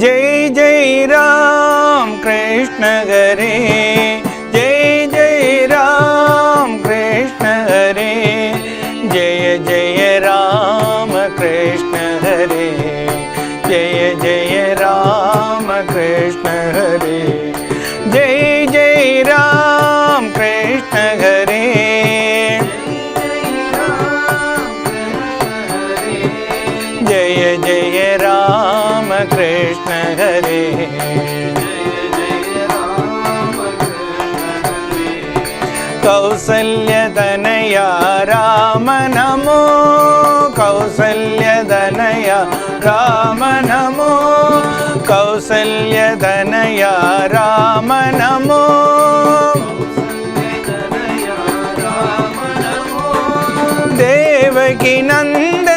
जय जय राम कृष्ण हरे கௌசல்யதனயா ராம நமோ தேவகி நந்த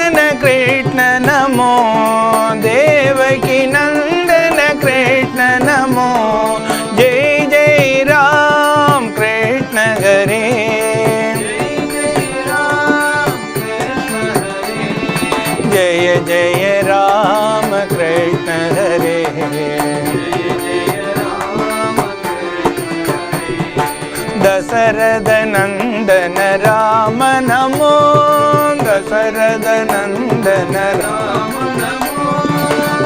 दशरद नन्दन राम नमो दशरद नन्दन राम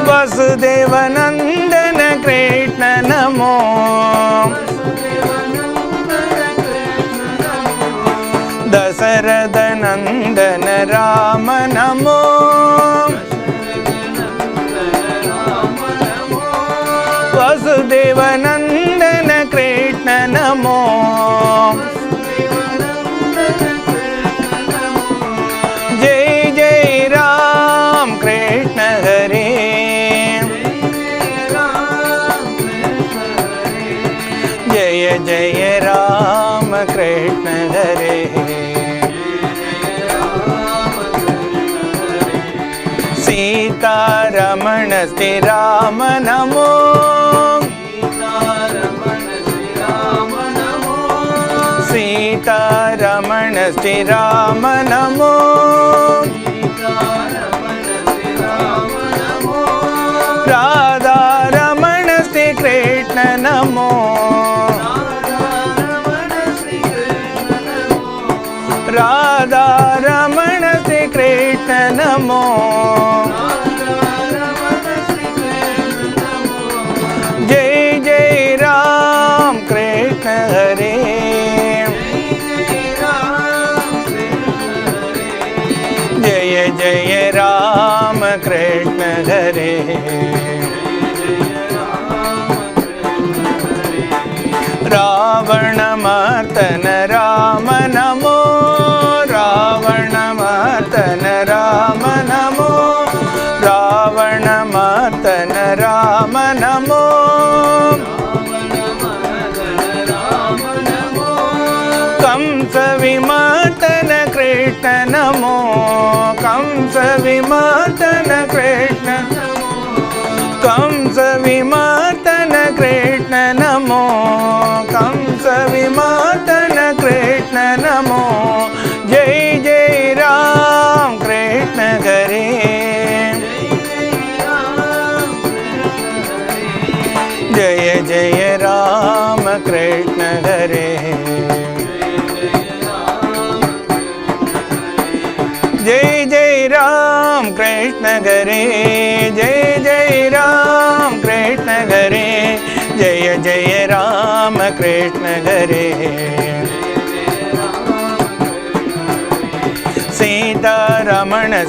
वसुदेवनन्दन कृष्ण नमो दशरद नन्दन राम नमो రామ నమో. సీతారమణ శ్రీరామ నమో. రాధారమణ శ్రీకృష్ణ నమో. రాధారమణ శ్రీకృష్ణ నమో.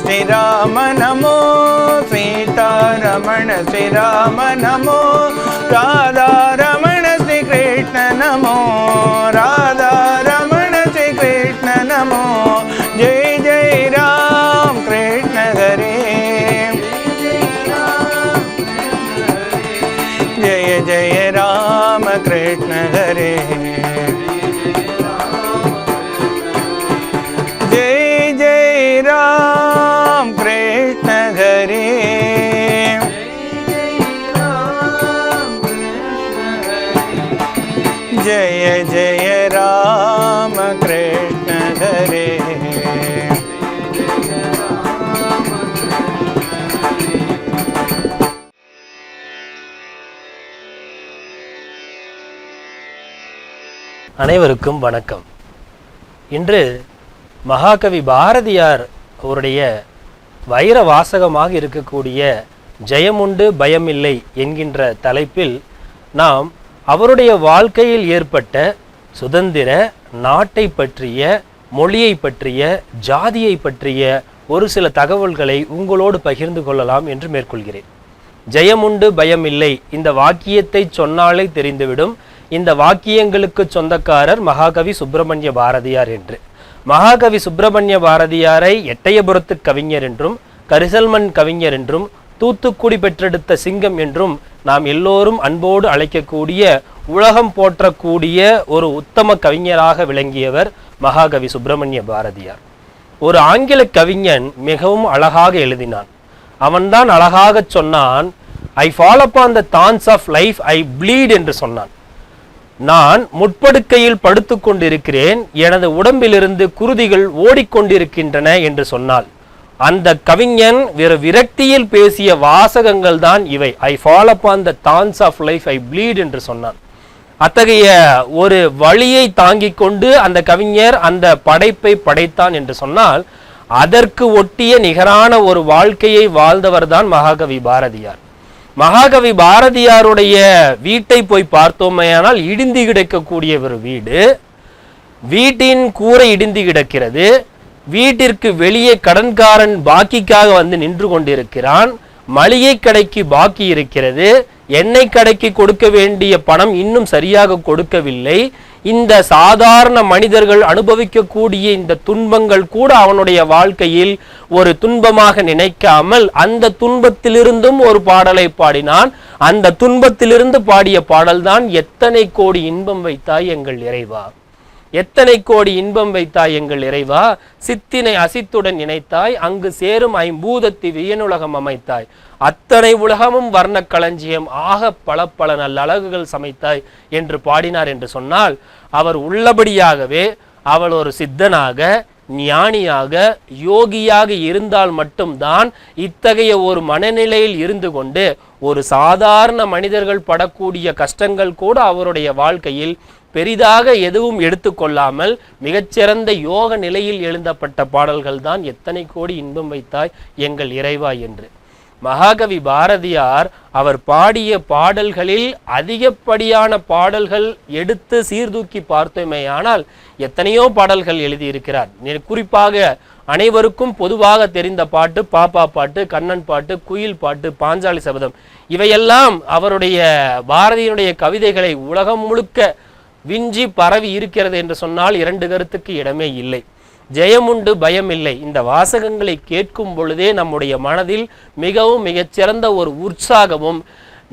ஸ்ரீராம நமோ சீதாரமண ஸ்ரீராம நமோ ராதாரமண ஸ்ரீ கிருஷ்ண நமோ ராதா அனைவருக்கும் வணக்கம். இன்று மகாகவி பாரதியார் அவருடைய வைர வாசகமாக இருக்கக்கூடிய ஜெயமுண்டு பயமில்லை என்கின்ற தலைப்பில் நாம் அவருடைய வாழ்க்கையில் ஏற்பட்ட சுதந்திர நாட்டை பற்றிய மொழியை பற்றிய ஜாதியை பற்றிய ஒரு சில தகவல்களை உங்களோடு பகிர்ந்து கொள்ளலாம் என்று மேற்கொள்கிறேன். ஜெயமுண்டு பயமில்லை இந்த வாக்கியத்தை சொன்னாலே தெரிந்துவிடும். இந்த வாக்கியங்களுக்கு சொந்தக்காரர் மகாகவி சுப்பிரமணிய பாரதியார் என்று. மகாகவி சுப்பிரமணிய பாரதியாரை எட்டயபுரத்து கவிஞர் என்றும் கரிசல்மண் கவிஞர் என்றும் தூத்துக்குடி பெற்றெடுத்த சிங்கம் என்றும் நாம் எல்லோரும் அன்போடு அழைக்கக்கூடிய உலகம் போற்றக்கூடிய ஒரு உத்தம கவிஞராக விளங்கியவர் மகாகவி சுப்பிரமணிய பாரதியார். ஒரு ஆங்கில கவிஞன் மிகவும் அழகாக எழுதினான். அவன்தான் அழகாக சொன்னான் I fall upon the thorns of life I bleed என்று சொன்னான். நான் முட்படுக்கையில் படுத்து கொண்டிருக்கிறேன். எனது உடம்பிலிருந்து குருதிகள் ஓடிக்கொண்டிருக்கின்றன என்று சொன்னாள். அந்த கவிஞன் வேறு விரக்தியில் பேசிய வாசகங்கள் தான் இவை. I fall upon the thorns of life I bleed என்று சொன்னான். அத்தகைய ஒரு வழியை தாங்கிக் கொண்டு அந்த கவிஞர் அந்த படைப்பை படைத்தான் என்று சொன்னால் அதற்கு ஒட்டிய நிகரான ஒரு வாழ்க்கையை வாழ்ந்தவர்தான் மகாகவி பாரதியார். மகாகவி பாரதியாருடைய வீட்டை போய் பார்த்தோமேயானால் இடிந்து கிடக்கக்கூடிய ஒரு வீடு. வீட்டின் கூரை இடிந்து கிடக்கிறது. வீட்டிற்கு வெளியே கடன்காரன் பாக்கிக்காக வந்து நின்று கொண்டிருக்கிறான். மளிகை கடைக்கு பாக்கி இருக்கிறது. எண்ணெய் கடைக்கு கொடுக்க வேண்டிய பணம் இன்னும் சரியாக கொடுக்கவில்லை. இந்த சாதாரண மனிதர்கள் அனுபவிக்கக்கூடிய இந்த துன்பங்கள் கூட அவனுடைய வாழ்க்கையில் ஒரு துன்பமாக நினைக்காமல் அந்த துன்பத்திலிருந்தும் ஒரு பாடலை பாடினான். அந்த துன்பத்திலிருந்து பாடிய பாடல்தான் எத்தனை கோடி இன்பம் வைத்தாய் எங்கள் இறைவா. எத்தனை கோடி இன்பம் வைத்தாய் எங்கள் இறைவா? சித்தினை அசித்துடன் இணைத்தாய் அங்கு சேரும் ஐம்பூதத்தி வியனுலகம் அமைத்தாய். அத்தனை உலகமும் வர்ண களஞ்சியம் ஆக பல பல நல்ல அழகுகள் சமைத்தாய் என்று பாடினார் என்று சொன்னால் அவர் உள்ளபடியாகவே அவள் ஒரு சித்தனாக ஞானியாக யோகியாக இருந்தால் மட்டும்தான் இத்தகைய ஒரு மனநிலையில் இருந்து கொண்டு ஒரு சாதாரண மனிதர்கள் படக்கூடிய கஷ்டங்கள் கூட அவருடைய வாழ்க்கையில் பெரிதாக எதுவும் எடுத்துக்கொள்ளாமல் மிகச்சிறந்த யோக நிலையில் எழுதப்பட்ட பாடல்கள் தான் எத்தனை கோடி இன்பம் வைத்தாய் எங்கள் இறைவா என்று. மகாகவி பாரதியார் அவர் பாடிய பாடல்களில் அதிகப்படியான பாடல்கள் எடுத்து சீர்தூக்கி பார்த்தோமேயானால் எத்தனையோ பாடல்கள் எழுதியிருக்கிறார். குறிப்பாக அனைவருக்கும் பொதுவாக தெரிந்த பாட்டு பாப்பா பாட்டு கண்ணன் பாட்டு குயில் பாட்டு பாஞ்சாலி சபதம். இவையெல்லாம் அவருடைய பாரதியினுடைய கவிதைகளை உலகம் முழுக்க விஞ்சி பரவி இருக்கிறது என்று சொன்னால் இரண்டு கருத்துக்கு இடமே இல்லை. ஜெயமுண்டு பயமில்லை. இந்த வாசகங்களை கேட்கும் பொழுதே நம்முடைய மனதில் மிகவும் மிகச்சிறந்த ஒரு உற்சாகமும்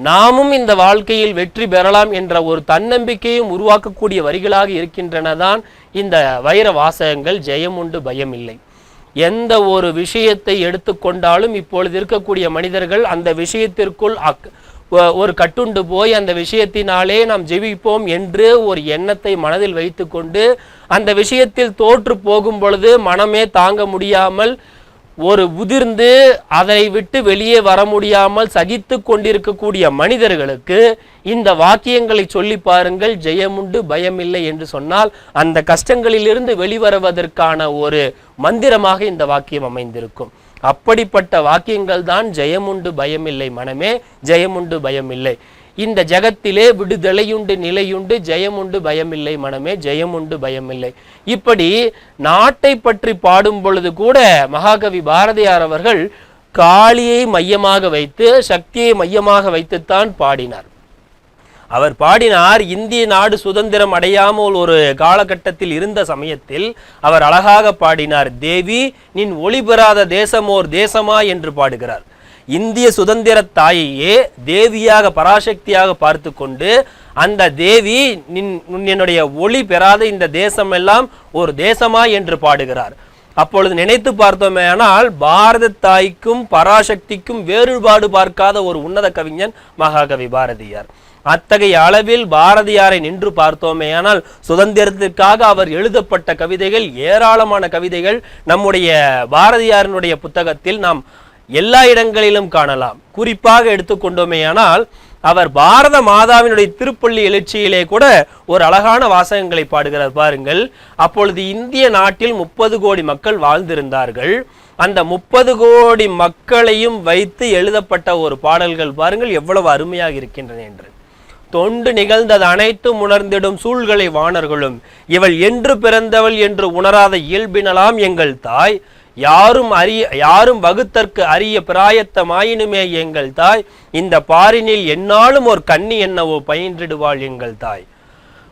நாமும் இந்த வாழ்க்கையில் வெற்றி பெறலாம் என்ற ஒரு தன்னம்பிக்கையும் உருவாக்கக்கூடிய வரிகளாக இருக்கின்றன தான் இந்த வைர வாசகங்கள். ஜெயமுண்டு பயமில்லை. எந்த ஒரு விஷயத்தை எடுத்துக்கொண்டாலும் இப்பொழுது இருக்கக்கூடிய மனிதர்கள் அந்த விஷயத்திற்குள் அக் ஒரு கட்டுண்டு போய் அந்த விஷயத்தினாலே நாம் ஜெபிப்போம் என்று ஒரு எண்ணத்தை மனதில் வைத்துக்கொண்டு அந்த விஷயத்தில் தோற்று போகும் பொழுது மனமே தாங்க முடியாமல் ஒரு உதிர்ந்து அதை விட்டு வெளியே வர முடியாமல் சகித்து கொண்டிருக்கக்கூடிய மனிதர்களுக்கு இந்த வாக்கியங்களை சொல்லி பாருங்கள் ஜெயமுண்டு பயமில்லை என்று சொன்னால் அந்த கஷ்டங்களிலிருந்து வெளிவருவதற்கான ஒரு மந்திரமாக இந்த வாக்கியம் அமைந்திருக்கும். அப்படிப்பட்ட வாக்கியங்கள் தான் ஜெயமுண்டு பயமில்லை மனமே ஜெயமுண்டு பயமில்லை. இந்த ஜகத்திலே விடுதலையுண்டு நிலையுண்டு ஜெயமுண்டு பயமில்லை மனமே ஜெயமுண்டு பயமில்லை. இப்படி நாட்டை பற்றி பாடும் பொழுது கூட மகாகவி பாரதியார் அவர்கள் காளியை மையமாக வைத்து சக்தியை மையமாக வைத்துத்தான் பாடினார். அவர் பாடினார் இந்திய நாடு சுதந்திரம் அடையாமல் ஒரு காலகட்டத்தில் இருந்த சமயத்தில் அவர் அழகாக பாடினார் தேவி நின் ஒளி பெறாத தேசமோர் தேசமா? என்று பாடுகிறார். இந்திய சுதந்திர தாயையே தேவியாக பராசக்தியாக பார்த்து கொண்டு அந்த தேவி நின் உன் என்னுடைய ஒளி பெறாத இந்த தேசமெல்லாம் ஒரு தேசமா? என்று பாடுகிறார். அப்பொழுது நினைத்து பார்த்தோமேனால் பாரத தாய்க்கும் பராசக்திக்கும் வேறுபாடு பார்க்காத ஒரு உன்னத கவிஞன் மகாகவி பாரதியார். அத்தகைய அளவில் பாரதியாரை நின்று பார்த்தோமேயானால் சுதந்திரத்திற்காக அவர் எழுதப்பட்ட கவிதைகள் ஏராளமான கவிதைகள் நம்முடைய பாரதியாரினுடைய புத்தகத்தில் நாம் எல்லா இடங்களிலும் காணலாம். குறிப்பாக எடுத்துக்கொண்டோமேயானால் அவர் பாரத மாதாவினுடைய திருப்பள்ளி எழுச்சியிலே கூட ஒரு அழகான வாசகங்களை பாடுகிறார் பாருங்கள். அப்பொழுது இந்திய நாட்டில் முப்பது கோடி மக்கள் வாழ்ந்திருந்தார்கள். அந்த முப்பது கோடி மக்களையும் வைத்து எழுதப்பட்ட ஒரு பாடல்கள் பாருங்கள் எவ்வளவு அருமையாக இருக்கின்றன என்று. தொண்டு நிகழ்ந்தது அனைத்தும் உணர்ந்திடும் சூழ்களை வாணர்களும் இவள் என்று பிறந்தவள் என்று உணராத இயல்பினலாம் எங்கள் தாய். யாரும் அறிய யாரும் வகுத்தற்கு அரிய பிராயத்தமாயினுமே எங்கள் தாய். இந்த பாரினில் என்னாலும் ஒரு கன்னி என்னவோ பயின்றிடுவாள் எங்கள் தாய்.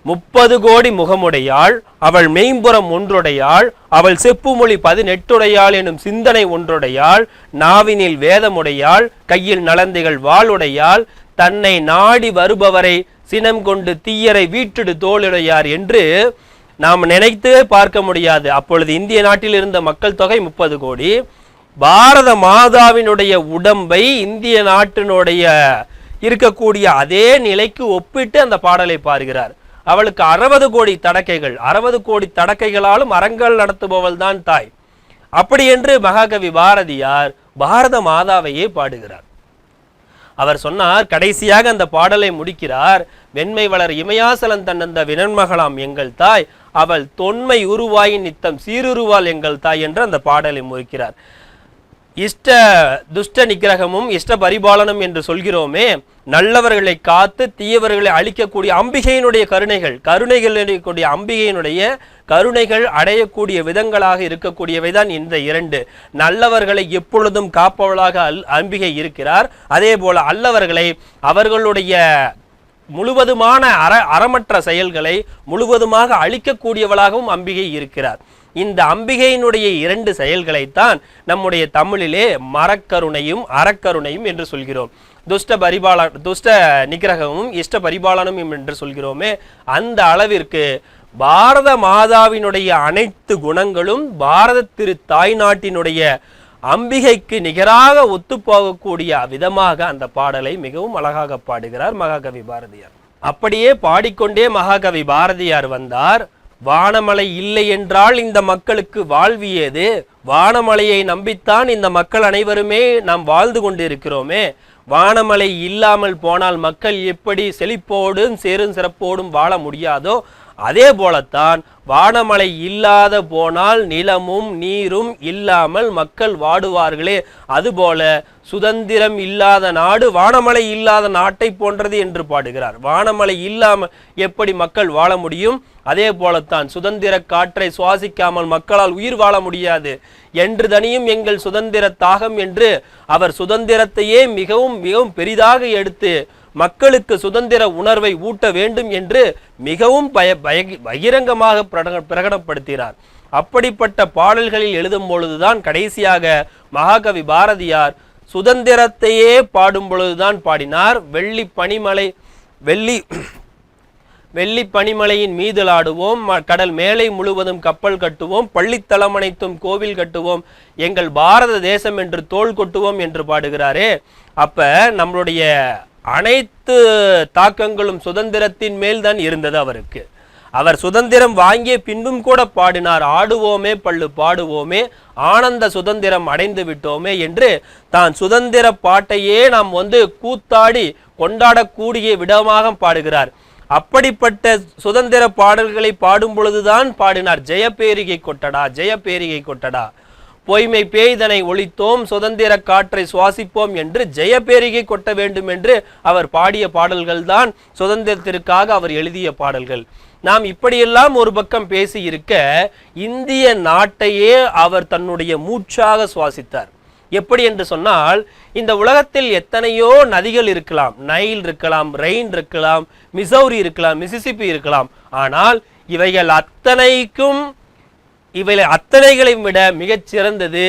முப்பது கோடி முகமுடையாள் அவள் மெய்ம்புறம் ஒன்றுடையாள் அவள் செப்புமொழி பதினெட்டுடையாள் எனும் சிந்தனை ஒன்றுடையாள் நாவினில் வேதமுடையாள் கையில் நலந்தைகள் வாளுடையாள் தன்னை நாடி வருபவரை சினம் கொண்டு தீயரை வீட்டிடு தோளுடையார் என்று நாம் நினைத்தே பார்க்க முடியாது. அப்பொழுது இந்திய நாட்டில் இருந்த மக்கள் தொகை முப்பது கோடி. பாரத மாதாவினுடைய உடம்பை இந்திய நாட்டினுடைய இருக்கக்கூடிய அதே நிலைக்கு ஒப்பிட்டு அந்த பாடலை பாருகிறார் அவளுக்கு அறுபது கோடி தடக்கைகள். அறுபது கோடி தடக்கைகளாலும் அறங்கள் நடத்துபவள் தான் தாய். அப்படி என்று மகாகவி பாரதியார் பாரத மாதாவையே பாடுகிறார். அவர் சொன்னார் கடைசியாக அந்த பாடலை முடிக்கிறார். வெண்மை வளர் இமயாசலன் தன்னந்த வினன்மகளாம் எங்கள் தாய். அவள் தொன்மை உருவாயின் நித்தம் சீருருவாள் எங்கள் தாய் என்று அந்த பாடலை முடிக்கிறார். இஷ்ட துஷ்ட நிகிரகமும் இஷ்ட பரிபாலனம் என்று சொல்கிறோமே நல்லவர்களை காத்து தீயவர்களை அழிக்கக்கூடிய அம்பிகையினுடைய கருணைகள் கருணைகள் கூடிய அம்பிகையினுடைய கருணைகள் அடையக்கூடிய விதங்களாக இருக்கக்கூடியவை தான் இந்த இரண்டு. நல்லவர்களை எப்பொழுதும் காப்பவளாக அல் அம்பிகை இருக்கிறார். அதே போல அல்லவர்களை அவர்களுடைய முழுவதுமான அற அறமற்ற செயல்களை முழுவதுமாக அழிக்கக்கூடியவளாகவும் அம்பிகை இருக்கிறார். இந்த அம்பிகையினுடைய இரண்டு செயல்களைத்தான் நம்முடைய தமிழிலே மரக்கருணையும் அறக்கருணையும் என்று சொல்கிறோம். துஷ்ட பரிபால துஷ்ட நிகிரகமும் இஷ்ட பரிபாலனமும் என்று சொல்கிறோமே. அந்த அளவிற்கு பாரத மாதாவினுடைய அனைத்து குணங்களும் பாரத திரு தாய் நாட்டினுடைய அம்பிகைக்கு நிகராக ஒத்துப்போகக்கூடிய விதமாக அந்த பாடலை மிகவும் அழகாக பாடுகிறார் மகாகவி பாரதியார். அப்படியே பாடிக்கொண்டே மகாகவி பாரதியார் வந்தார். வானமலை இல்லை என்றால் இந்த மக்களுக்கு வாழ்வியது வானமலையை நம்பித்தான் இந்த மக்கள் அனைவருமே நாம் வாழ்ந்து கொண்டிருக்கிறோமே. வானமலை இல்லாமல் போனால் மக்கள் எப்படி செழிப்போடும் சேரும் சிறப்போடும் வாழ முடியாதோ அதே போலத்தான் வானமலை இல்லாத போனால் நிலமும் நீரும் இல்லாமல் மக்கள் வாடுவார்களே. அதுபோல சுதந்திரம் இல்லாத நாடு வானமலை இல்லாத நாட்டை போன்றது என்று பாடுகிறார். வானமலை இல்லாமல் எப்படி மக்கள் வாழ முடியும்? அதே போலத்தான் சுதந்திர காற்றை சுவாசிக்காமல் மக்களால் உயிர் வாழ முடியாது. என்று தனியும் எங்கள் சுதந்திர தாகம் என்று அவர் சுதந்திரத்தையே மிகவும் மிகவும் பெரிதாக எடுத்து மக்களுக்கு சுதந்திர உணர்வை ஊட்ட வேண்டும் என்று மிகவும் பய பய பகிரங்கமாக பிரகட- பிரகடனப்படுத்தினார். அப்படிப்பட்ட பாடல்களில் எழுதும் பொழுதுதான் கடைசியாக மகாகவி பாரதியார் சுதந்திரத்தையே பாடும் பொழுதுதான் பாடினார். வெள்ளி பனிமலை வெள்ளி வெள்ளி பனிமலையின் மீதலாடுவோம். ம- கடல் மேலை முழுவதும் கப்பல் கட்டுவோம். பள்ளித்தளம் அனைத்தும் கோவில் கட்டுவோம். எங்கள் பாரத தேசம் என்று தோள் கொட்டுவோம் என்று பாடுகிறாரே. அப்ப நம்மளுடைய அனைத்து தாக்கங்களும் சுதந்திரத்தின் மேல் தான் இருந்தது அவருக்கு. அவர் சுதந்திரம் வாங்கிய பின்பும் கூட பாடினார் ஆடுவோமே பள்ளு பாடுவோமே ஆனந்த சுதந்திரம் அடைந்து விட்டோமே என்று தான் சுதந்திர பாட்டையே நாம் வந்து கூத்தாடி கொண்டாடக்கூடிய விடமாக பாடுகிறார். அப்படிப்பட்ட சுதந்திர பாடல்களை பாடும் பொழுதுதான் பாடினார் ஜெயபேரிகை கொட்டடா ஜெயபேரிகை கொட்டடா பொய்மை பேய்தனை ஒழித்தோம் சுதந்திர காற்றை சுவாசிப்போம் என்று ஜெயபேரிகை கொட்ட வேண்டும் என்று அவர் பாடிய பாடல்கள் தான் சுதந்திரத்திற்காக அவர் எழுதிய பாடல்கள். நாம் இப்படியெல்லாம் ஒரு பக்கம் பேசி இருக்க இந்திய நாட்டையே அவர் தன்னுடைய மூச்சாக சுவாசித்தார். எப்படி என்று சொன்னால் இந்த உலகத்தில் எத்தனையோ நதிகள் இருக்கலாம் நைல் இருக்கலாம் ரெயின் இருக்கலாம் மிசௌரி இருக்கலாம் மிசிசிப்பி இருக்கலாம். ஆனால் இவைகள் அத்தனைக்கும் இவைகளை அத்தனைகளையும் விட மிகச் சிறந்தது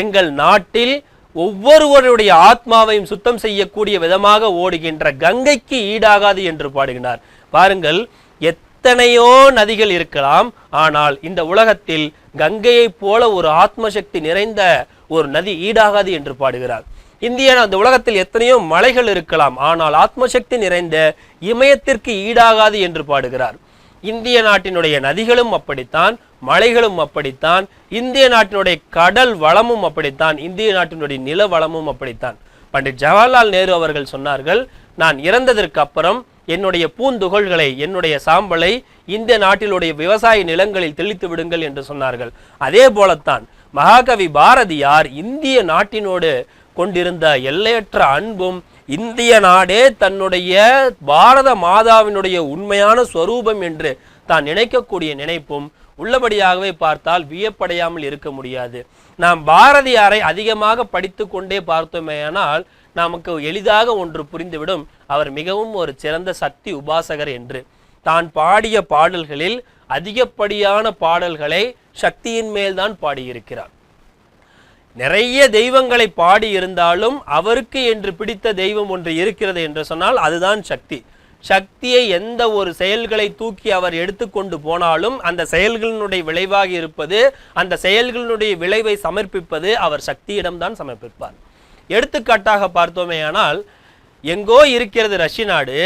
எங்கள் நாட்டில் ஒவ்வொருவருடைய ஆத்மாவையும் சுத்தம் செய்யக்கூடிய விதமாக ஓடுகின்ற கங்கைக்கு ஈடாகாது என்று பாடுகிறார் பாருங்கள் எத்தனையோ நதிகள் இருக்கலாம் ஆனால் இந்த உலகத்தில் கங்கையைப் போல ஒரு ஆத்மசக்தி நிறைந்த ஒரு நதி ஈடாகாது என்று பாடுகிறார். இந்தியா அந்த உலகத்தில் எத்தனையோ மலைகள் இருக்கலாம் ஆனால் ஆத்மசக்தி நிறைந்த இமயத்திற்கு ஈடாகாது என்று பாடுகிறார். இந்திய நாட்டினுடைய நதிகளும் அப்படித்தான் மலைகளும் அப்படித்தான் இந்திய நாட்டினுடைய கடல் வளமும் அப்படித்தான் இந்திய நாட்டினுடைய நில வளமும் அப்படித்தான். பண்டிட் ஜவஹர்லால் நேரு அவர்கள் சொன்னார்கள் நான் இறந்ததற்கு அப்புறம் என்னுடைய பூந்துகள்களை என்னுடைய சாம்பலை இந்திய நாட்டிலுடைய விவசாய நிலங்களில் தெளித்து விடுங்கள் என்று சொன்னார்கள். அதே போலத்தான் மகாகவி பாரதியார் இந்திய நாட்டினோடு கொண்டிருந்த எல்லையற்ற அன்பும் இந்திய நாடே தன்னுடைய பாரத மாதாவினுடைய உண்மையான ஸ்வரூபம் என்று தான் நினைக்கக்கூடிய நினைப்பும் உள்ளபடியாகவே பார்த்தால் வியப்படையாமல் இருக்க முடியாது. நாம் பாரதியாரை அதிகமாக படித்து கொண்டே பார்த்தோமேயானால் நமக்கு எளிதாக ஒன்று புரிந்துவிடும். அவர் மிகவும் ஒரு சிறந்த சக்தி உபாசகர் என்று. தான் பாடிய பாடல்களில் அதிகப்படியான பாடல்களை சக்தியின் மேல்தான் பாடியிருக்கிறார். நிறைய தெய்வங்களை பாடி இருந்தாலும் அவருக்கு என்று பிடித்த தெய்வம் ஒன்று இருக்கிறது என்று சொன்னால் அதுதான் சக்தி. சக்தியை எந்த ஒரு செயல்களை தூக்கி அவர் எடுத்துக்கொண்டு போனாலும் அந்த செயல்களினுடைய விளைவாக இருப்பது அந்த செயல்களினுடைய விளைவை சமர்ப்பிப்பது அவர் சக்தியிடம்தான் சமர்ப்பிப்பார். எடுத்துக்காட்டாக பார்த்தோமேயானால் எங்கோ இருக்கிறது ரஷ்ய நாடு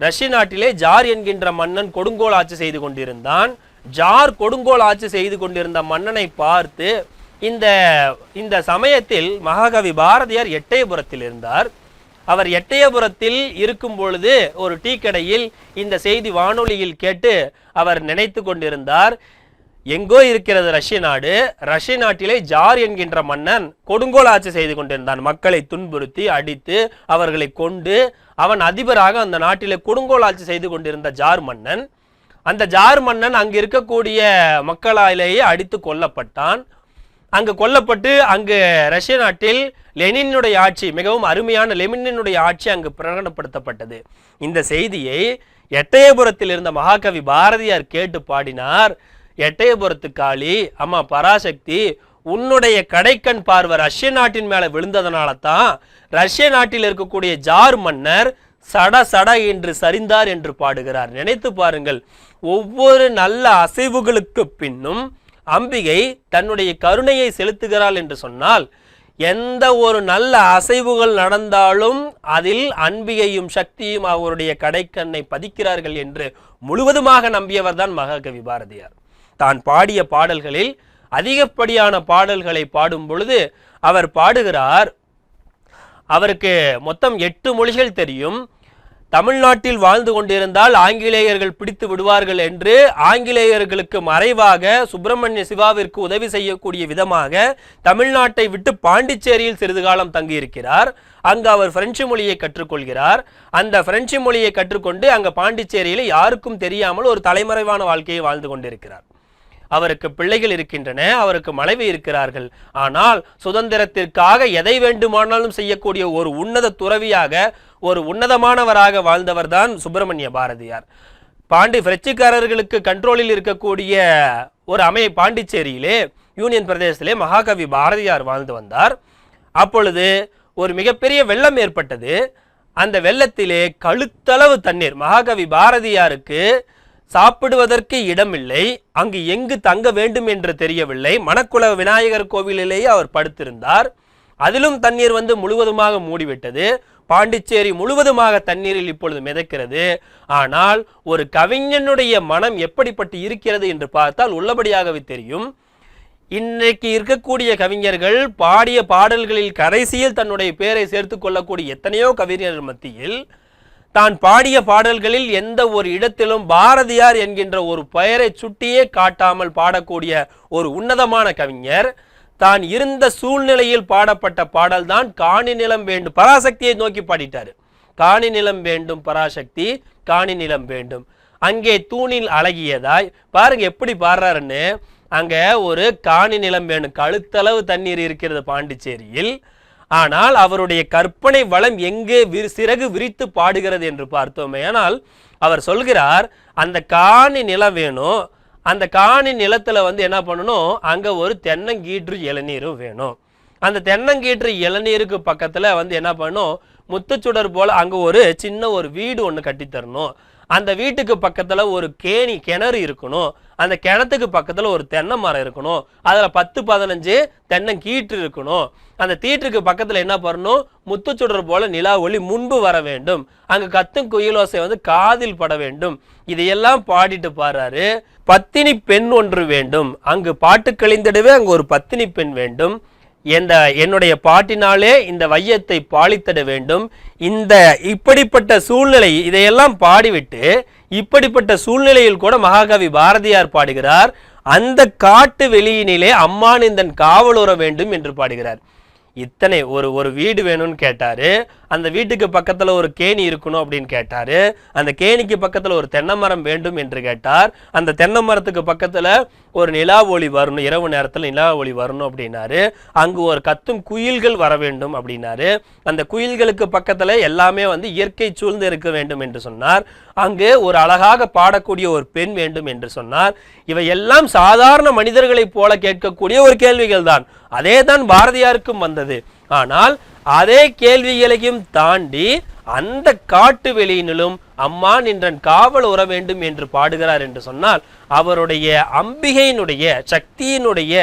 ரஷ்ய நாட்டிலே ஜார் என்கின்ற மன்னன் கொடுங்கோல் ஆட்சி செய்து கொண்டிருந்தான். ஜார் கொடுங்கோல் ஆட்சி செய்து கொண்டிருந்த மன்னனை பார்த்து இந்த இந்த சமயத்தில் மகாகவி பாரதியார் எட்டயபுரத்தில் இருந்தார். அவர் எட்டயபுரத்தில் இருக்கும் பொழுது ஒரு டீ கடையில் இந்த செய்தி வானொலியில் கேட்டு அவர் நினைத்து கொண்டிருந்தார் எங்கோ இருக்கிறது ரஷ்ய நாடு. ரஷ்ய நாட்டிலே ஜார் என்கின்ற மன்னன் கொடுங்கோல் ஆட்சி செய்து கொண்டிருந்தான். மக்களை துன்புறுத்தி அடித்து அவர்களை கொண்டு அவன் அதிபராக அந்த நாட்டிலே கொடுங்கோல் ஆட்சி செய்து கொண்டிருந்த ஜார் மன்னன். அந்த ஜார் மன்னன் அங்கு இருக்கக்கூடிய மக்களாலேயே அடித்து கொல்லப்பட்டான். அங்கு கொல்லப்பட்டு அங்கு ரஷ்ய நாட்டில் லெனினுடைய ஆட்சி மிகவும் அருமையான லெனினுடைய ஆட்சி அங்கு பிரகடனப்படுத்தப்பட்டது. இந்த செய்தியை எட்டயபுரத்தில் இருந்த மகாகவி பாரதியார் கேட்டு பாடினார். எட்டயபுரத்து காளி அம்மா பராசக்தி உன்னுடைய கடைக்கண் பார்வை ரஷ்ய நாட்டின் மேல விழுந்ததனால தான் ரஷ்ய நாட்டில் இருக்கக்கூடிய ஜார் மன்னர் சட சட என்று சரிந்தார் என்று பாடுகிறார். நினைத்து பாருங்கள் ஒவ்வொரு நல்ல அசைவுகளுக்கு பின்னும் அம்பிகை தன்னுடைய கருணையை செலுத்துகிறாள் என்று சொன்னால் எந்த ஒரு நல்ல அசைவுகள் நடந்தாலும் அதில் அன்பிகையும் சக்தியும் அவருடைய கடைக்கண்ணை பதிக்கிறார்கள் என்று முழுவதுமாக நம்பியவர் தான் மகாகவி பாரதியார். தான் பாடிய பாடல்களில் அதிகப்படியான பாடல்களை பாடும் பொழுது அவர் பாடுகிறார் அவருக்கு மொத்தம் எட்டு மொழிகள் தெரியும். தமிழ்நாட்டில் வாழ்ந்து கொண்டிருந்தால் ஆங்கிலேயர்கள் பிடித்து விடுவார்கள் என்று ஆங்கிலேயர்களுக்கு மறைவாக சுப்பிரமணிய சிவாவிற்கு உதவி செய்யக்கூடிய விதமாக தமிழ்நாட்டை விட்டு பாண்டிச்சேரியில் சிறிது காலம் தங்கியிருக்கிறார். அங்கு அவர் பிரெஞ்சு மொழியை கற்றுக்கொள்கிறார். அந்த பிரெஞ்சு மொழியை கற்றுக்கொண்டு அங்கே பாண்டிச்சேரியில் யாருக்கும் தெரியாமல் ஒரு தலைமறைவான வாழ்க்கையை வாழ்ந்து கொண்டிருக்கிறார். அவருக்கு பிள்ளைகள் இருக்கின்றன அவருக்கு மனைவி இருக்கிறார்கள். ஆனால் சுதந்திரத்திற்காக எதை வேண்டுமானாலும் செய்யக்கூடிய ஒரு உன்னத துறவியாக ஒரு உன்னதமானவராக வாழ்ந்தவர் தான் சுப்பிரமணிய பாரதியார். பாண்டி பிரச்சிக்காரர்களுக்கு கண்ட்ரோலில் இருக்கக்கூடிய ஒரு அமை பாண்டிச்சேரியிலே யூனியன் பிரதேசத்திலே மகாகவி பாரதியார் வாழ்ந்து வந்தார். அப்பொழுது ஒரு மிகப்பெரிய வெள்ளம் ஏற்பட்டது. அந்த வெள்ளத்திலே கழுத்தளவு தண்ணீர் மகாகவி பாரதியாருக்கு சாப்பிடுவதற்கு இடமில்லை. அங்கு எங்கு தங்க வேண்டும் என்று தெரியவில்லை. மணக்குள விநாயகர் கோவிலிலேயே அவர் படுத்திருந்தார். அதிலும் தண்ணீர் வந்து முழுவதுமாக மூடிவிட்டது. பாண்டிச்சேரி முழுவதுமாக தண்ணீரில் இப்பொழுது மிதக்கிறது. ஆனால் ஒரு கவிஞனுடைய மனம் எப்படிப்பட்டு இருக்கிறது என்று பார்த்தால் உள்ளபடியாகவே தெரியும். இன்றைக்கு இருக்கக்கூடிய கவிஞர்கள் பாடிய பாடல்களில் கடைசியில் தன்னுடைய பேரை சேர்த்து கொள்ளக்கூடிய எத்தனையோ கவிஞர்கள் மத்தியில் தான் பாடிய பாடல்களில் எந்த ஒரு இடத்திலும் பாரதியார் என்கின்ற ஒரு பெயரை சுட்டியே காட்டாமல் பாடக்கூடிய ஒரு உன்னதமான கவிஞர். தான் இருந்த சூழ்நிலையில் பாடப்பட்ட பாடல்தான் காணி நிலம் வேண்டும் பராசக்தியை நோக்கி பாடிட்டார். காணி நிலம் வேண்டும் பராசக்தி காணி நிலம் வேண்டும். அங்கே தூணில் அழகியதாய் பாருங்க எப்படி பாடுறாருன்னு. அங்கே ஒரு காணி நிலம் வேணும் கழுத்தளவு தண்ணீர் இருக்கிறது பாண்டிச்சேரியில். ஆனால் அவருடைய கற்பனை வளம் எங்கே விரி சிறகு விரித்து பாடுகிறது என்று பார்த்தோமே. ஆனால் அவர் சொல்கிறார் அந்த காணி நிலம் வேணும். அந்த காணி நிலத்தில் வந்து என்ன பண்ணணும்? அங்கே ஒரு தென்னங்கீற்று இளநீரும் வேணும். அந்த தென்னங்கீற்று இளநீருக்கு பக்கத்தில் வந்து என்ன பண்ணணும்? முத்துச்சுடர் போல் அங்கே ஒரு சின்ன ஒரு வீடு ஒன்று கட்டித்தரணும். அந்த வீட்டுக்கு பக்கத்தில் ஒரு கேணி கிணறு இருக்கணும். அந்த கிணத்துக்கு பக்கத்தில் ஒரு தென்னை மரம் இருக்கணும். அதில் பத்து பதினஞ்சு தென்னங்கீற்று இருக்கணும். அந்த தீற்றுக்கு பக்கத்தில் என்ன பண்ணணும்? முத்துச்சுடர் போல நிலா ஒளி முன்பு வர வேண்டும். அங்கே கத்தும் குயிலோசை வந்து காதில் பட வேண்டும். இதையெல்லாம் பாடிட்டு பாடுறாரு பத்தினி பெண் ஒன்று வேண்டும். அங்கு பாட்டு கழிந்திடவே அங்கு ஒரு பத்தினி பெண் வேண்டும். எந்த என்னுடைய பாட்டினாலே இந்த வையத்தை பாலித்திட வேண்டும். இந்த இப்படிப்பட்ட சூழ்நிலை இதையெல்லாம் பாடிவிட்டு இப்படிப்பட்ட சூழ்நிலையில் கூட மகாகவி பாரதியார் பாடுகிறார். அந்த காட்டு வெளியினிலே அம்மானிந்தன் காவலுற வேண்டும் என்று பாடுகிறார். இத்தனை ஒரு ஒரு வீடு வேணும்னு கேட்டாரு. அந்த வீட்டுக்கு பக்கத்துல ஒரு கேணி இருக்கணும் அப்படின்னு கேட்டாரு. அந்த கேணிக்கு பக்கத்துல ஒரு தென்னை மரம் வேண்டும் என்று கேட்டார். அந்த தென்னை மரத்துக்கு பக்கத்துல ஒரு நிலா ஒளி வரணும் இரவு நேரத்தில் நிலா ஒளி வரணும் அப்படின்னாரு. அங்கு ஒரு கத்தும் குயில்கள் வர வேண்டும் அப்படின்னாரு. அந்த குயில்களுக்கு பக்கத்துல எல்லாமே வந்து இயற்கை சூழ்ந்து இருக்க வேண்டும் என்று சொன்னார். அங்கு ஒரு அழகாக பாடக்கூடிய ஒரு பெண் வேண்டும் என்று சொன்னார். இவை எல்லாம் சாதாரண மனிதர்களைப் போல கேட்கக்கூடிய ஒரு கேள்விகள் தான் அதே தான் பாரதியாருக்கும் வந்தது. ஆனால் அதே கேள்விகளையும் தாண்டி அந்த காட்டு வெளியினிலும் அம்மா நின்றன் காவல் உற வேண்டும் என்று பாடுகிறார் என்று சொன்னால் அவருடைய அம்பிகையினுடைய சக்தியினுடைய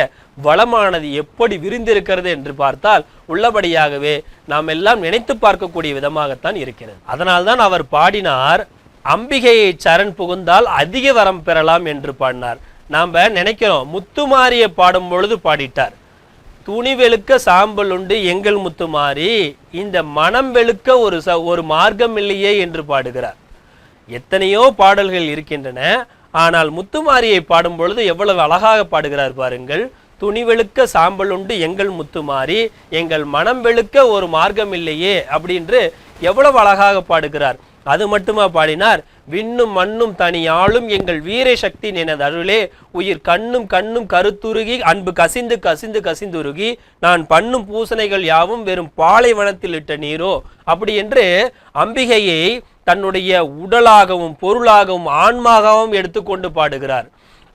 வளமானது எப்படி விரிந்திருக்கிறது என்று பார்த்தால் உள்ளபடியாகவே நாம் எல்லாம் நினைத்து பார்க்கக்கூடிய விதமாகத்தான் இருக்கிறது. அதனால்தான் அவர் பாடினார் அம்பிகையை சரண் புகுந்தால் அதிக வரம் பெறலாம் என்று பாடினார். நாம் நினைக்கிறோம் முத்துமாரியை பாடும் பொழுது பாடிட்டார். துணி வெளுக்க சாம்பல் உண்டு எங்கள் முத்து மாறி. இந்த மனம் வெளுக்க ஒரு ச ஒரு மார்க்கம் இல்லையே என்று பாடுகிறார். எத்தனையோ பாடல்கள் இருக்கின்றன ஆனால் முத்துமாரியை பாடும் பொழுது எவ்வளவு அழகாக பாடுகிறார் பாருங்கள். துணி வெளுக்க சாம்பல் உண்டு எங்கள் முத்துமாரி எங்கள் மனம் வெளுக்க ஒரு மார்க்கம் இல்லையே அப்படின்று எவ்வளவு அழகாக பாடுகிறார். அது மட்டுமா பாடினார்? விண்ணும் மண்ணும் தனியாளும் எங்கள் வீர சக்தி எனது அருளே. உயிர் கண்ணும் கண்ணும் கருத்துருகி அன்பு கசிந்து கசிந்து கசிந்துருகி நான் பண்ணும் பூசணைகள் யாவும் வெறும் பாலைவனத்தில் இட்ட நீரோ. அப்படி என்று அம்பிகையை தன்னுடைய உடலாகவும் பொருளாகவும் ஆன்மாகவும் எடுத்துக்கொண்டு பாடுகிறார்.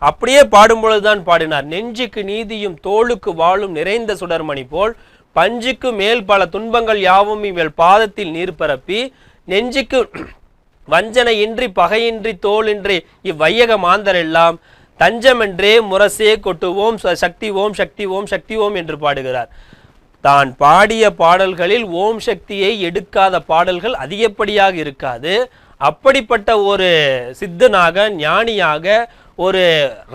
அப்படியே பாடும்பொழுதுதான் பாடினார். நெஞ்சுக்கு நீதியும் தோளுக்கு வாழும் நிறைந்த சுடர்மணி போல் பஞ்சுக்கு மேல் பல துன்பங்கள் யாவும் இவள் பாதத்தில் நீர் பரப்பி நெஞ்சுக்கு வஞ்சனையின்றி பகையின்றி தோளின்றி இவ்வையக மாந்தர் எல்லாம் தஞ்சமென்றே முரசே கொட்டுவோம் ச- சக்தி ஓம் சக்தி ஓம் சக்தி ஓம் என்று பாடுகிறார். தான் பாடிய பாடல்களில் ஓம் சக்தியை எடுக்காத பாடல்கள் அதிகப்படியாக இருக்காது. அப்படிப்பட்ட ஒரு சித்தனாக ஞானியாக ஒரு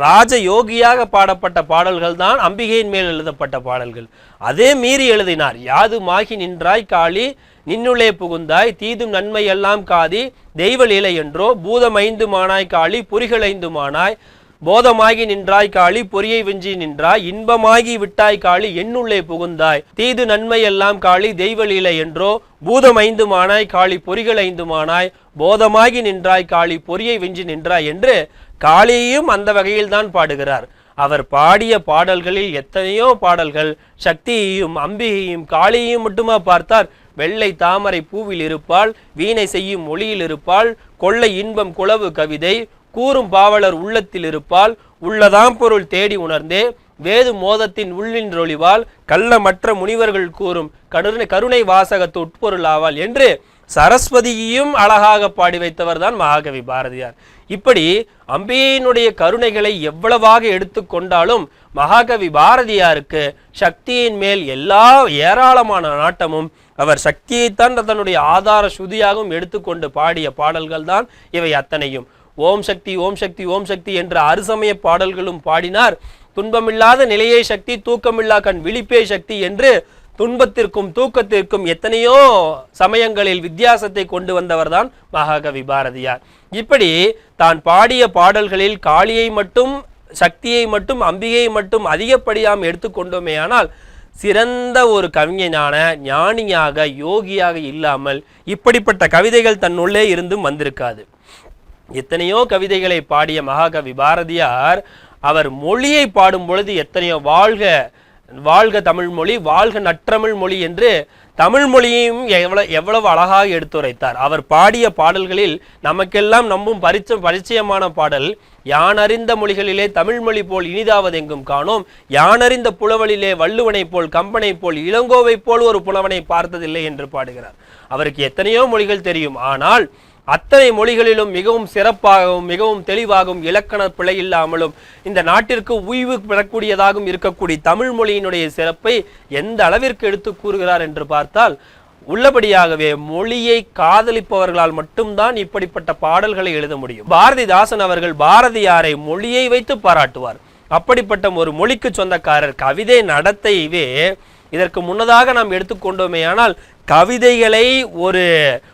ராஜ யோகியாக பாடப்பட்ட பாடல்கள் தான் அம்பிகையின் மேல் எழுதப்பட்ட பாடல்கள். அதே மீறி எழுதினார். யாதுமாகி நின்றாய் காளி நின்னுளே புகுந்தாய் தீதும் நன்மை எல்லாம் காதி தெய்வ லீலை என்றோ பூதமைந்து மானாய் காளி புரிகளைந்து மானாய் போதமாகி நின்றாய் காளி பொறியை வெஞ்சி நின்றாய் இன்பமாகி விட்டாய் காளி என்னுள்ளே புகுந்தாய் தீது நன்மை எல்லாம் காளி தெய்வ லீலை என்றோ பூதமைந்து மானாய் காளி பொறிகள் ஐந்துமானாய் போதமாகி நின்றாய் காளி பொறியை வெஞ்சி நின்றாய் என்று காளியையும் அந்த வகையில் தான் பாடுகிறார். அவர் பாடிய பாடல்களில் எத்தனையோ பாடல்கள் சக்தியையும் அம்பிகையும் காளியையும் மட்டுமா பார்த்தார். வெள்ளை தாமரை பூவில் இருப்பாள் வீணை செய்யும் மொழியில் இருப்பாள் கொள்ளை இன்பம் குளவு கவிதை கூறும் பாவலர் உள்ளத்தில் இருப்பால் உள்ளதாம் பொருள் தேடி உணர்ந்தே வேது மோதத்தின் உள்ளின்றொழிவால் கள்ளமற்ற முனிவர்கள் கூறும் கருணை கருணை வாசகத்து உட்பொருள் ஆவாள் என்று சரஸ்வதியையும் அழகாக பாடி வைத்தவர் தான் மகாகவி பாரதியார். இப்படி அம்பியினுடைய கருணைகளை எவ்வளவாக எடுத்துக்கொண்டாலும் மகாகவி பாரதியாருக்கு சக்தியின் மேல் எல்லா ஏராளமான நாட்டமும் அவர் சக்தியைத்தான் தன்னுடைய ஆதார சுதியாகவும் எடுத்துக்கொண்டு பாடிய பாடல்கள் தான் இவை அத்தனையும். ஓம் சக்தி ஓம் சக்தி ஓம் சக்தி என்ற அருசமய பாடல்களும் பாடினார். துன்பமில்லாத நிலையே சக்தி தூக்கமில்லா கண் விழிப்பே சக்தி என்று துன்பத்திற்கும் தூக்கத்திற்கும் எத்தனையோ சமயங்களில் வித்தியாசத்தை கொண்டு வந்தவர்தான் மகாகவி பாரதியார் இப்படி தான் பாடிய பாடல்களில் காளியை மட்டும் சக்தியை மட்டும் அம்பிகையை மட்டும் அதிகப்படியாம் எடுத்துக்கொண்டோமேயானால் சிறந்த ஒரு கவிஞனான ஞானியாக யோகியாக இல்லாமல் இப்படிப்பட்ட கவிதைகள் தன்னுள்ளே இருந்தும் வந்திருக்காது. எத்தனையோ கவிதைகளை பாடிய மகாகவி பாரதியார் அவர் மொழியை பாடும் பொழுது எத்தனையோ வாழ்க வாழ்க தமிழ் மொழி வாழ்க நற்றமிழ் மொழி என்று தமிழ் மொழியையும் எவ்வளவு எவ்வளவு அழகாக எடுத்துரைத்தார். அவர் பாடிய பாடல்களில் நமக்கெல்லாம் நம்பும் பரிச்ச பரிச்சயமான பாடல் யானறிந்த மொழிகளிலே தமிழ்மொழி போல் இனிதாவதெங்கும் காணோம். யானறிந்த புலவலிலே வள்ளுவனைப் போல் கம்பனைப் போல் இளங்கோவைப் போல் ஒரு புலவனை பார்த்ததில்லை என்று பாடுகிறார். அவருக்கு எத்தனையோ மொழிகள் தெரியும். ஆனால் அத்தனை மொழிகளிலும் மிகவும் சிறப்பாகவும் மிகவும் தெளிவாகவும் இலக்கண பிழை இல்லாமலும் இந்த நாட்டிற்கு உய்வு பெறக்கூடியதாகவும் இருக்கக்கூடிய தமிழ் மொழியினுடைய சிறப்பை எந்த அளவிற்கு எடுத்து கூறுகிறார் என்று பார்த்தால் உள்ளபடியாகவே மொழியை காதலிப்பவர்களால் மட்டும்தான் இப்படிப்பட்ட பாடல்களை எழுத முடியும். பாரதிதாசன் அவர்கள் பாரதியாரை மொழியை வைத்து பாராட்டுவார். அப்படிப்பட்ட ஒரு மொழிக்கு சொந்தக்காரர் கவிதை நடத்தையவே இதற்கு முன்னதாக நாம் எடுத்துக்கொண்டோமேயானால் கவிதைகளை ஒரு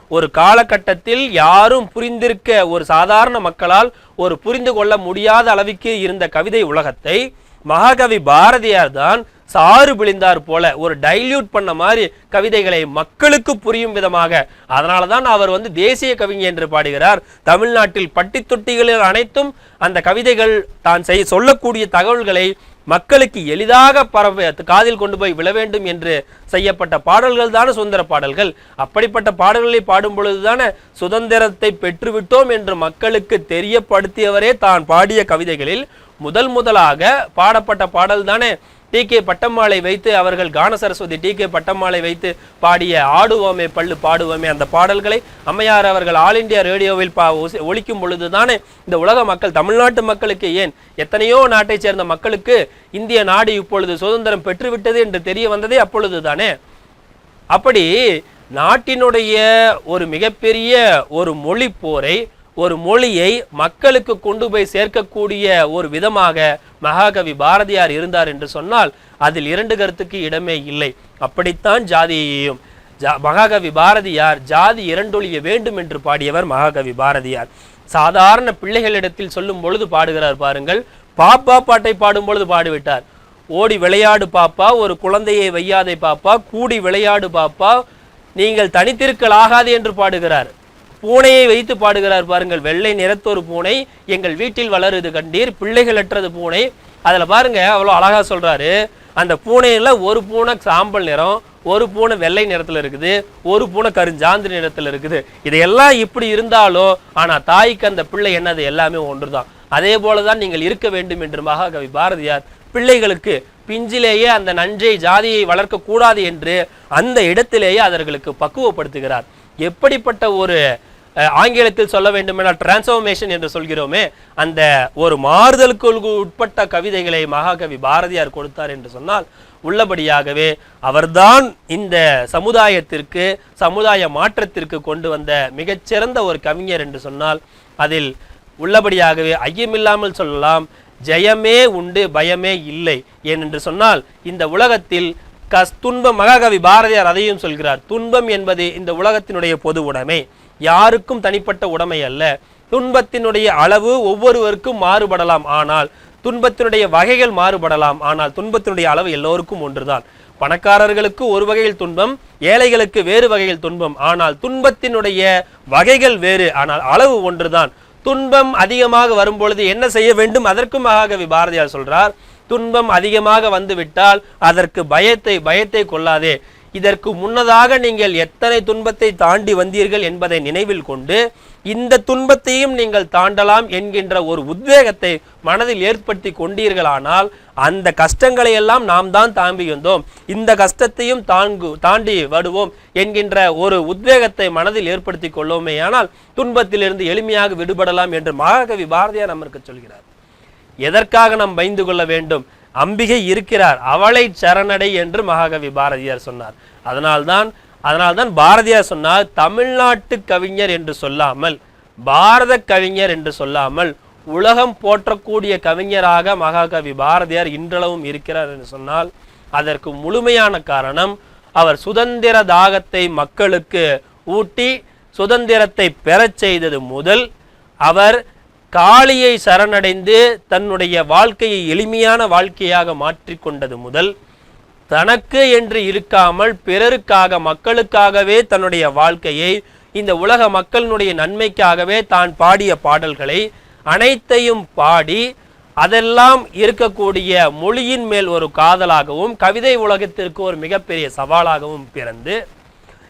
ஒரு காலகட்டத்தில் யாரும் புரிந்திருக்க ஒரு சாதாரண மக்களால் ஒரு புரிந்து கொள்ள முடியாத அளவுக்கு இருந்த கவிதை உலகத்தை மகாகவி பாரதியார் தான் சாறு பிழிந்தார் போல ஒரு டைல்யூட் பண்ண மாதிரி கவிதைகளை மக்களுக்கு புரியும் விதமாக. அதனால தான் அவர் வந்து தேசிய கவிஞர் என்று பாடுகிறார். தமிழ்நாட்டில் பட்டி தொட்டிகளில் அனைத்தும் அந்த கவிதைகள் தான் செய் சொல்லக்கூடிய தகவல்களை மக்களுக்கு எளிதாக பரவ காதில் கொண்டு போய் விழ வேண்டும் என்று செய்யப்பட்ட பாடல்கள் தானே சுதந்திர பாடல்கள். அப்படிப்பட்ட பாடல்களை பாடும் பொழுதுதானே சுதந்திரத்தை பெற்றுவிட்டோம் என்று மக்களுக்கு தெரியப்படுத்தியவரே தான் பாடிய கவிதைகளில் முதல் முதலாக பாடப்பட்ட பாடல் தானே டி கே பட்டம்மாளை வைத்து அவர்கள் கான சரஸ்வதி டி கே பட்டம்மாளை வைத்து பாடிய ஆடுவோமே பள்ளு பாடுவோமே அந்த பாடல்களை அம்மையார் அவர்கள் ஆல் இந்தியா ரேடியோவில் பா ஒழிக்கும் பொழுது தானே இந்த உலக மக்கள் தமிழ்நாட்டு மக்களுக்கு ஏன் எத்தனையோ நாட்டைச் சேர்ந்த மக்களுக்கு இந்திய நாடு இப்பொழுது சுதந்திரம் பெற்றுவிட்டது என்று தெரிய வந்ததே அப்பொழுது தானே அப்படி நாட்டினுடைய ஒரு மிகப்பெரிய ஒரு மொழி போரை ஒரு மொழியை மக்களுக்கு கொண்டு போய் சேர்க்கக்கூடிய ஒரு விதமாக மகாகவி பாரதியார் இருந்தார் என்று சொன்னால் அதில் இரண்டு கருத்துக்கு இடமே இல்லை. அப்படித்தான் ஜாதியையும் ஜா மகாகவி பாரதியார் ஜாதி இரண்டொழிய வேண்டும் என்று பாடியவர் மகாகவி பாரதியார். சாதாரண பிள்ளைகளிடத்தில் சொல்லும் பொழுது பாடுகிறார் பாருங்கள் பாப்பா பாட்டை பாடும் பொழுது பாடிவிட்டார். ஓடி விளையாடு பாப்பா ஒரு குழந்தையை வையாதை பாப்பா கூடி விளையாடு பாப்பா நீங்கள் தனித்திருக்கலாகாது என்று பாடுகிறார். பூனையை வைத்து பாடுகிறார் பாருங்கள். வெள்ளை நிறத்தொரு பூனை எங்கள் வீட்டில் வளருது கண்டீர். பிள்ளைகளற்றது பூனை. அதில் பாருங்க அவ்வளோ அழகாக சொல்கிறாரு அந்த பூனையில் ஒரு பூனை சாம்பல் நிறம் ஒரு பூனை வெள்ளை நிறத்தில் இருக்குது ஒரு பூனை கருஞ்சாந்து நிறத்தில் இருக்குது. இதையெல்லாம் இப்படி இருந்தாலும் ஆனால் தாய்க்கு அந்த பிள்ளை என்னது? எல்லாமே ஒன்று தான் அதே போல தான் நீங்கள் இருக்க வேண்டும் என்று மகாகவி பாரதியார் பிள்ளைகளுக்கு பிஞ்சிலேயே அந்த நஞ்சை ஜாதியை வளர்க்கக்கூடாது என்று அந்த இடத்திலேயே அவர்களுக்கு பக்குவப்படுத்துகிறார். எப்படிப்பட்ட ஒரு ஆங்கிலத்தில் சொல்ல வேண்டுமென்றால் டிரான்ஸ்ஃபர்மேஷன் என்று சொல்கிறோமே அந்த ஒரு மாறுதலுக்கு உட்பட்ட கவிதைகளை மகாகவி பாரதியார் கொடுத்தார் என்று சொன்னால் உள்ளபடியாகவே அவர்தான் இந்த சமுதாயத்திற்கு சமுதாய மாற்றத்திற்கு கொண்டு வந்த மிகச்சிறந்த ஒரு கவிஞர் என்று சொன்னால் அதில் உள்ளபடியாகவே ஐயமில்லாமல் சொல்லலாம் ஜெயமே உண்டு பயமே இல்லை ஏனென்று சொன்னால் இந்த உலகத்தில் கஸ் துன்பம் மகாகவி பாரதியார் அதையும் சொல்கிறார் துன்பம் என்பது இந்த உலகத்தினுடைய பொது உடைமை. யாருக்கும் தனிப்பட்ட உடைமை அல்ல. துன்பத்தினுடைய அளவு ஒவ்வொருவருக்கும் மாறுபடலாம். ஆனால் துன்பத்தினுடைய வகைகள் மாறுபடலாம். ஆனால் துன்பத்தினுடைய அளவு எல்லோருக்கும் ஒன்றுதான். பணக்காரர்களுக்கு ஒரு வகையில் துன்பம் ஏழைகளுக்கு வேறு வகையில் துன்பம். ஆனால் துன்பத்தினுடைய வகைகள் வேறு ஆனால் அளவு ஒன்றுதான். துன்பம் அதிகமாக வரும்பொழுது என்ன செய்ய வேண்டும்? அதற்கும் மகாகவி பாரதியார் சொல்றார் துன்பம் அதிகமாக வந்துவிட்டால் அதற்கு பயத்தை பயத்தை கொள்ளாதே. இதற்கு முன்னதாக நீங்கள் எத்தனை துன்பத்தை தாண்டி வந்தீர்கள் என்பதை நினைவில் கொண்டு இந்த துன்பத்தையும் நீங்கள் தாண்டலாம் என்கின்ற ஒரு உத்வேகத்தை மனதில் ஏற்படுத்தி கொண்டீர்களானால் அந்த கஷ்டங்களை எல்லாம் நாம் தான் தாண்டி வந்தோம். இந்த கஷ்டத்தையும் தாங்கு தாண்டி வருவோம் என்கின்ற ஒரு உத்வேகத்தை மனதில் ஏற்படுத்தி கொள்ளோமேயானால் துன்பத்திலிருந்து எளிமையாக விடுபடலாம் என்று மகாகவி பாரதியார் நமக்கு சொல்கிறார். எதற்காக நாம் பயந்து கொள்ள வேண்டும்? அம்பிகை இருக்கிறார். அவளை சரணடை என்று மகாகவி பாரதியார் சொன்னார். அதனால்தான் அதனால்தான் பாரதியார் சொன்னார் தமிழ்நாட்டு கவிஞர் என்று சொல்லாமல் பாரத கவிஞர் என்று சொல்லாமல் உலகம் போற்றக்கூடிய கவிஞராக மகாகவி பாரதியார் இன்றளவும் இருக்கிறார் என்று சொன்னால் அதற்கு முழுமையான காரணம் அவர் சுதந்திர தாகத்தை மக்களுக்கு ஊட்டி சுதந்திரத்தை பெறச் செய்தது முதல் அவர் காளியை சரணடைந்து தன்னுடைய வாழ்க்கையை எளிமையான வாழ்க்கையாக மாற்றிக்கொண்டது முதல் தனக்கு என்று இருக்காமல் பிறருக்காக மக்களுக்காகவே தன்னுடைய வாழ்க்கையை இந்த உலக மக்களினுடைய நன்மைக்காகவே தான் பாடிய பாடல்களை அனைத்தையும் பாடி அதெல்லாம் இருக்கக்கூடிய மொழியின் மேல் ஒரு காதலாகவும் கவிதை உலகத்திற்கு ஒரு மிகப்பெரிய சவாலாகவும் பிறந்து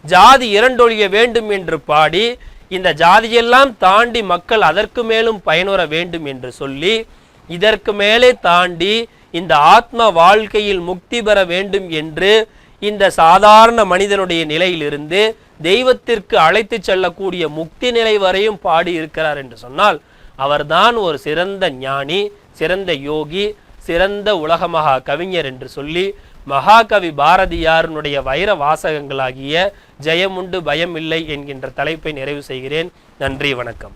ஜாதி இரண்டொழிய வேண்டும் என்று பாடி இந்த ஜாதியெல்லாம் தாண்டி மக்கள் அதற்கு மேலும் பயனுற வேண்டும் என்று சொல்லி இதற்கு மேலே தாண்டி இந்த ஆத்ம வாழ்க்கையில் முக்தி பெற வேண்டும் என்று இந்த சாதாரண மனிதனுடைய நிலையிலிருந்து தெய்வத்திற்கு அழைத்து செல்லக்கூடிய முக்தி நிலை வரையும் பாடி இருக்கிறார் என்று சொன்னால் அவர்தான் ஒரு சிறந்த ஞானி சிறந்த யோகி சிறந்த உலகமகா கவிஞர் என்று சொல்லி மகாகவி பாரதியாருனுடைய வைர வாசகங்களாகிய ஜெயமுண்டு பயம் இல்லை என்கின்ற தலைப்பை நிறைவு செய்கிறேன். நன்றி வணக்கம்.